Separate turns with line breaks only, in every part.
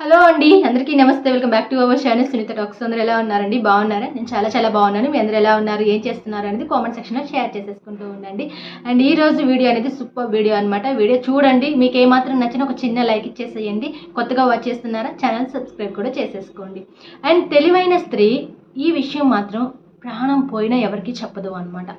Hello అండి అందరికీ నమస్తే. Welcome back to our channel Sunitha talks. అందరూ ఎలా ఉన్నారండి? బాగున్నారా? నేను చాలా చాలా బాగున్నాను. మీ అందరూ ఎలా ఉన్నారు? ఏం చేస్తున్నారు అనేది కామెంట్ సెక్షన్లో షేర్ చేసేసుకుంటూ ఉండండి. అండ్ ఈ రోజు వీడియో అనేది సూపర్ వీడియో అనమాట వీడియో చూడండి. మీకు ఏమాత్రం నచ్చిన ఒక చిన్న లైక్ ఇచ్చేసేయండి. కొత్తగా వాచ్ చేస్తున్నారా? ఛానల్ సబ్స్క్రైబ్ కూడా చేసేసుకోండి. అండ్ తెలివైన స్త్రీ ఈ విషయం మాత్రం ప్రాణం పోయినా ఎవరికి చెప్పదు అనమాట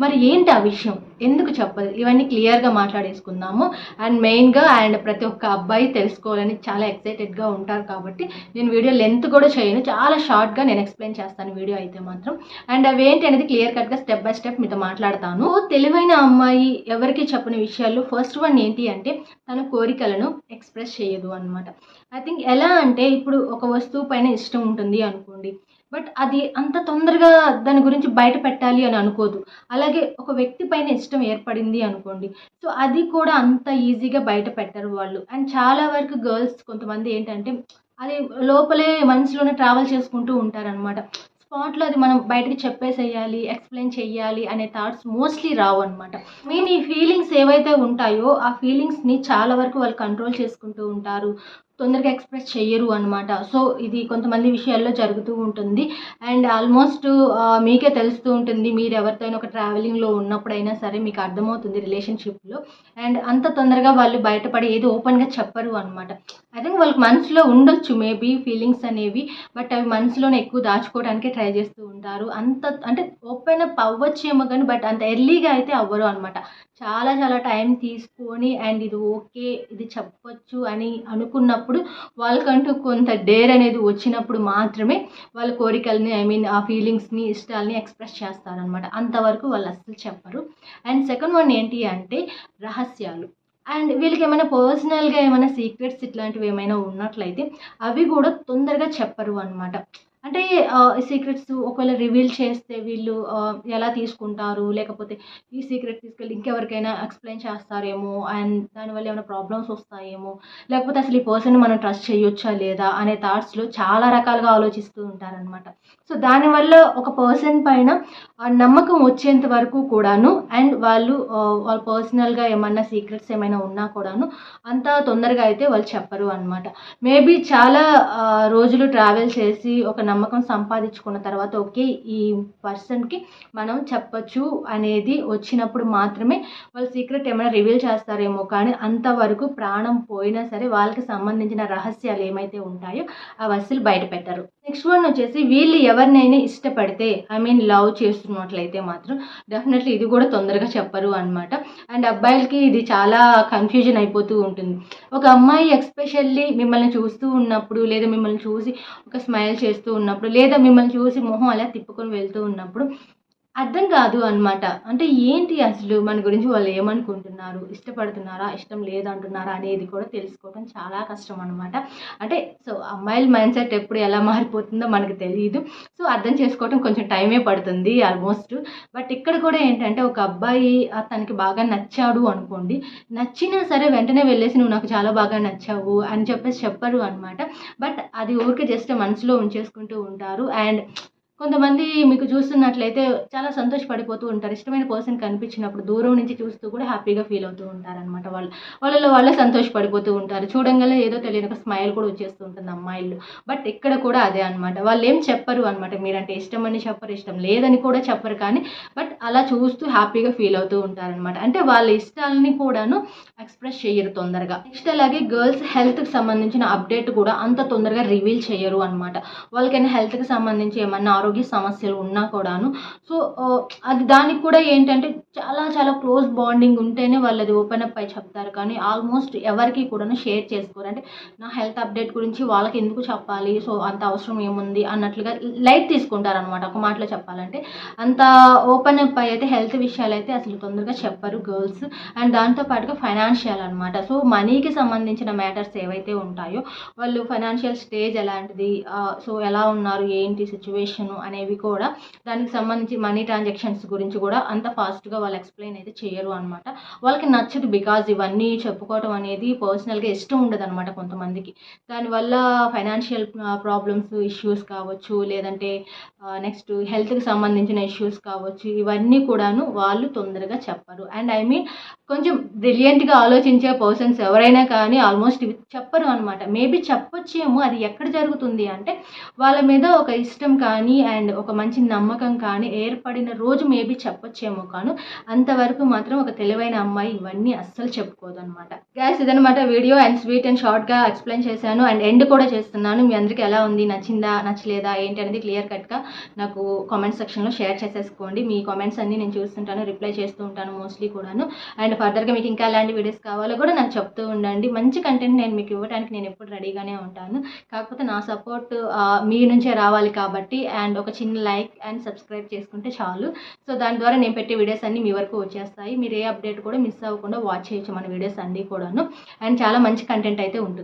మరి ఏంటి ఆ విషయం? ఎందుకు చెప్పదు? ఇవన్నీ క్లియర్గా మాట్లాడేసుకుందాము. అండ్ మెయిన్గా అండ్ ప్రతి ఒక్క అబ్బాయి తెలుసుకోవాలని చాలా ఎక్సైటెడ్గా ఉంటారు కాబట్టి నేను వీడియో లెంత్ కూడా చేయను. చాలా షార్ట్గా నేను ఎక్స్ప్లెయిన్ చేస్తాను వీడియో అయితే మాత్రం. అండ్ అవి ఏంటి అనేది క్లియర్ కట్గా స్టెప్ బై స్టెప్ మీతో మాట్లాడతాను. తెలివైన అమ్మాయి ఎవరికి చెప్పని విషయాలు ఫస్ట్ వన్ ఏంటి అంటే తన కోరికలను ఎక్స్ప్రెస్ చేయదు అనమాట ఐ థింక్ ఎలా అంటే ఇప్పుడు ఒక వస్తువు పైన ఇష్టం ఉంటుంది అనుకోండి. బట్ అది అంత తొందరగా దాని గురించి బయట పెట్టాలి అని అనుకోదు. అలాగే ఒక వ్యక్తి పైన ఇష్టం ఏర్పడింది అనుకోండి. సో అది కూడా అంత ఈజీగా బయట పెట్టరు వాళ్ళు. అండ్ చాలా వరకు గర్ల్స్ కొంతమంది ఏంటంటే అది లోపలే మనసులోనే ట్రావెల్ చేసుకుంటూ ఉంటారనమాట స్పాట్లో అది మనం బయటకి చెప్పేసేయాలి ఎక్స్ప్లెయిన్ చేయాలి అనే థాట్స్ మోస్ట్లీ రావు అనమాట మెయిన్ ఈ ఫీలింగ్స్ ఏవైతే ఉంటాయో ఆ ఫీలింగ్స్ని చాలా వరకు వాళ్ళు కంట్రోల్ చేసుకుంటూ ఉంటారు. తొందరగా ఎక్స్ప్రెస్ చేయరు అనమాట సో ఇది కొంతమంది విషయాల్లో జరుగుతూ ఉంటుంది. అండ్ ఆల్మోస్ట్ మీకే తెలుస్తూ ఉంటుంది. మీరు ఎవరితోనైనా ఒక ట్రావెలింగ్లో ఉన్నప్పుడైనా సరే మీకు అర్థమవుతుంది రిలేషన్షిప్లో. అండ్ అంత తొందరగా వాళ్ళు బయటపడి ఏది ఓపెన్గా చెప్పరు అనమాట ఐ థింక్ వాళ్ళకి మనసులో ఉండొచ్చు మేబీ ఫీలింగ్స్ అనేవి. బట్ అవి మనసులోనే ఎక్కువ దాచుకోవడానికి ట్రై చేస్తూ ఉంటారు. అంత అంటే ఓపెన్ అప్ అవ్వచ్చేమో కానీ బట్ అంత ఎర్లీగా అయితే అవ్వరు అనమాట చాలా చాలా టైం తీసుకొని అండ్ ఇది ఓకే ఇది చెప్పొచ్చు అని అనుకున్నప్పుడు వాళ్ళకంటూ కొంత డేర్ అనేది వచ్చినప్పుడు మాత్రమే వాళ్ళ కోరికల్ని ఐ మీన్ ఆ ఫీలింగ్స్ని ఇష్టాలని ఎక్స్ప్రెస్ చేస్తారనమాట అంతవరకు వాళ్ళు అస్సలు చెప్పరు. అండ్ సెకండ్ వన్ ఏంటి అంటే రహస్యాలు. అండ్ వీళ్ళకి ఏమైనా పర్సనల్గా ఏమైనా సీక్రెట్స్ ఇట్లాంటివి ఏమైనా ఉన్నట్లయితే అవి కూడా తొందరగా చెప్పరు అనమాట అంటే సీక్రెట్స్ ఒకవేళ రివీల్ చేస్తే వీళ్ళు ఎలా తీసుకుంటారు? లేకపోతే ఈ సీక్రెట్ తీసుకెళ్ళి ఇంకెవరికైనా ఎక్స్ప్లెయిన్ చేస్తారేమో? అండ్ దానివల్ల ఏమైనా ప్రాబ్లమ్స్ వస్తాయేమో? లేకపోతే అసలు ఈ పర్సన్ మనం ట్రస్ట్ చేయొచ్చా లేదా? అనే థాట్స్లో చాలా రకాలుగా ఆలోచిస్తూ ఉంటారనమాట సో దానివల్ల ఒక పర్సన్ పైన నమ్మకం వచ్చేంత వరకు కూడాను అండ్ వాళ్ళు వాళ్ళ పర్సనల్గా ఏమన్నా సీక్రెట్స్ ఏమైనా ఉన్నా కూడాను అంత తొందరగా అయితే వాళ్ళు చెప్పరు అనమాట మేబీ చాలా రోజులు ట్రావెల్ చేసి ఒక నమ్మకం సంపాదించుకున్న తర్వాత ఓకే ఈ పర్సన్కి మనం చెప్పొచ్చు అనేది వచ్చినప్పుడు మాత్రమే వాళ్ళు సీక్రెట్ ఏమైనా రివీల్ చేస్తారేమో. కానీ అంతవరకు ప్రాణం పోయినా సరే వాళ్ళకి సంబంధించిన రహస్యాలు ఏమైతే ఉంటాయో అవి అస్సలు బయట పెట్టరు. నెక్స్ట్ వన్ వచ్చేసి వీళ్ళు ఎవరినైనా ఇష్టపడితే ఐ మీన్ లవ్ చేస్తున్నట్లయితే మాత్రం డెఫినెట్లీ ఇది కూడా తొందరగా చెప్పరు అనమాట అండ్ అబ్బాయిలకి ఇది చాలా కన్ఫ్యూజన్ అయిపోతూ ఉంటుంది. ఒక అమ్మాయి ఎక్స్పెషల్లీ మిమ్మల్ని చూస్తూ ఉన్నప్పుడు లేదా మిమ్మల్ని చూసి ఒక స్మైల్ చేస్తూ ఉన్నప్పుడు లేదా మిమ్మల్ని చూసి మొహం అలా తిప్పుకొని వెళ్తూ ఉన్నప్పుడు అర్థం కాదు అనమాట అంటే ఏంటి అసలు మన గురించి వాళ్ళు ఏమనుకుంటున్నారు? ఇష్టపడుతున్నారా? ఇష్టం లేదంటున్నారా అనేది కూడా తెలుసుకోవడం చాలా కష్టం అనమాట అంటే సో అమ్మాయిల మైండ్ సెట్ ఎప్పుడు ఎలా మారిపోతుందో మనకు తెలియదు సో అర్థం చేసుకోవడం కొంచెం టైమే పడుతుంది ఆల్మోస్ట్. బట్ ఇక్కడ కూడా ఏంటంటే ఒక అబ్బాయి తనకి బాగా నచ్చాడు అనుకోండి. నచ్చినా సరే వెంటనే వెళ్ళేసి నువ్వు నాకు చాలా బాగా నచ్చావు అని చెప్పేసి చెప్పరు అనమాట బట్ అది ఊరికే జస్ట్ మనసులో ఉంచేసుకుంటూ ఉంటారు. అండ్ కొంతమంది మీకు చూస్తున్నట్లయితే చాలా సంతోషపడిపోతూ ఉంటారు. ఇష్టమైన పర్సన్ కనిపించినప్పుడు దూరం నుంచి చూస్తూ కూడా హ్యాపీగా ఫీల్ అవుతూ ఉంటారనమాట వాళ్ళు. వాళ్ళలో వాళ్ళే సంతోషపడిపోతూ ఉంటారు. చూడంగానే ఏదో తెలియని ఒక స్మైల్ కూడా వచ్చేస్తూ ఉంటుంది అమ్మాయిలు బట్ ఇక్కడ కూడా అదే అనమాట వాళ్ళు ఏం చెప్పరు అనమాట మీరంటే ఇష్టం అని చెప్పరు ఇష్టం లేదని కూడా చెప్పరు కానీ బట్ అలా చూస్తూ హ్యాపీగా ఫీల్ అవుతూ ఉంటారనమాట అంటే వాళ్ళ ఇష్టాలని కూడాను ఎక్స్ప్రెస్ చేయరు తొందరగా. నెక్స్ట్ అలాగే గర్ల్స్ హెల్త్కి సంబంధించిన అప్డేట్ కూడా అంత తొందరగా రివీల్ చేయరు అనమాట వాళ్ళకైనా హెల్త్కి సంబంధించి ఏమన్నా ఆరోగ్య సమస్యలు ఉన్నా కూడాను. సో అది దానికి కూడా ఏంటంటే చాలా చాలా క్లోజ్ బాండింగ్ ఉంటేనే వాళ్ళు అది ఓపెన్ అప్ అయి చెప్తారు. కానీ ఆల్మోస్ట్ ఎవరికి కూడా షేర్ చేసుకోరు. అంటే నా హెల్త్ అప్డేట్ గురించి వాళ్ళకి ఎందుకు చెప్పాలి? సో అంత అవసరం ఏముంది? అన్నట్లుగా లైట్ తీసుకుంటారు అనమాట ఒక మాటలో చెప్పాలంటే అంత ఓపెన్ అప్ అయి అయితే హెల్త్ విషయాలు అయితే అసలు తొందరగా చెప్పరు గర్ల్స్. అండ్ దాంతో పాటుగా ఫైనాన్షియల్ అనమాట సో మనీకి సంబంధించిన మ్యాటర్స్ ఏవైతే ఉంటాయో వాళ్ళు ఫైనాన్షియల్ స్టేజ్ ఎలాంటిది? సో ఎలా ఉన్నారు? ఏంటి సిచ్యువేషను? అనేవి కూడా దానికి సంబంధించి మనీ ట్రాన్సాక్షన్స్ గురించి కూడా అంత ఫాస్ట్గా వాళ్ళు ఎక్స్ప్లెయిన్ అయితే చేయరు అనమాట వాళ్ళకి నచ్చదు బికాజ్ ఇవన్నీ చెప్పుకోవటం అనేది పర్సనల్గా ఇష్టం ఉండదు అనమాట కొంతమందికి. దానివల్ల ఫైనాన్షియల్ ప్రాబ్లమ్స్ ఇష్యూస్ కావచ్చు లేదంటే నెక్స్ట్ హెల్త్కి సంబంధించిన ఇష్యూస్ కావచ్చు ఇవన్నీ కూడాను వాళ్ళు తొందరగా చెప్పరు. అండ్ ఐ మీన్ కొంచెం బ్రిలియంట్గా ఆలోచించే పర్సన్స్ ఎవరైనా కానీ ఆల్మోస్ట్ ఇవి చెప్పరు అనమాట మేబీ చెప్పొచ్చేమో అది ఎక్కడ జరుగుతుంది అంటే వాళ్ళ మీద ఒక ఇష్టం కానీ అండ్ ఒక మంచి నమ్మకం కానీ ఏర్పడిన రోజు మేబీ చెప్పొచ్చేమో కాను అంతవరకు మాత్రం ఒక తెలివైన అమ్మాయి ఇవన్నీ అస్సలు చెప్పుకోదు అనమాట గ్యాస్ ఇదనమాట వీడియో అండ్ స్వీట్ అండ్ షార్ట్గా ఎక్స్ప్లెయిన్ చేశాను అండ్ ఎండ్ కూడా చేస్తున్నాను. మీ అందరికీ ఎలా ఉంది? నచ్చిందా? నచ్చలేదా? ఏంటి అనేది క్లియర్ కట్గా నాకు కామెంట్ సెక్షన్లో షేర్ చేసేసుకోండి. మీ కామెంట్స్ అన్నీ నేను చూస్తుంటాను రిప్లై చేస్తూ ఉంటాను మోస్ట్లీ కూడాను. అండ్ ఫర్దర్గా మీకు ఇంకా ఎలాంటి వీడియోస్ కావాలో కూడా నాకు చెప్తూ ఉండండి. మంచి కంటెంట్ నేను మీకు ఇవ్వడానికి నేను ఎప్పుడు రెడీగానే ఉంటాను. కాకపోతే నా సపోర్ట్ మీ నుంచే రావాలి కాబట్టి అండ్ అండ్ ఒక చిన్న లైక్ అండ్ సబ్స్క్రైబ్ చేసుకుంటే చాలు. సో దాని ద్వారా నేను పెట్టే వీడియోస్ అన్నీ మీ వరకు వచ్చేస్తాయి. మీరు ఏ అప్డేట్ కూడా మిస్ అవ్వకుండా వాచ్ చేయొచ్చు మన వీడియోస్ అన్నీ కూడాను. అండ్ చాలా మంచి కంటెంట్ అయితే ఉంటుంది.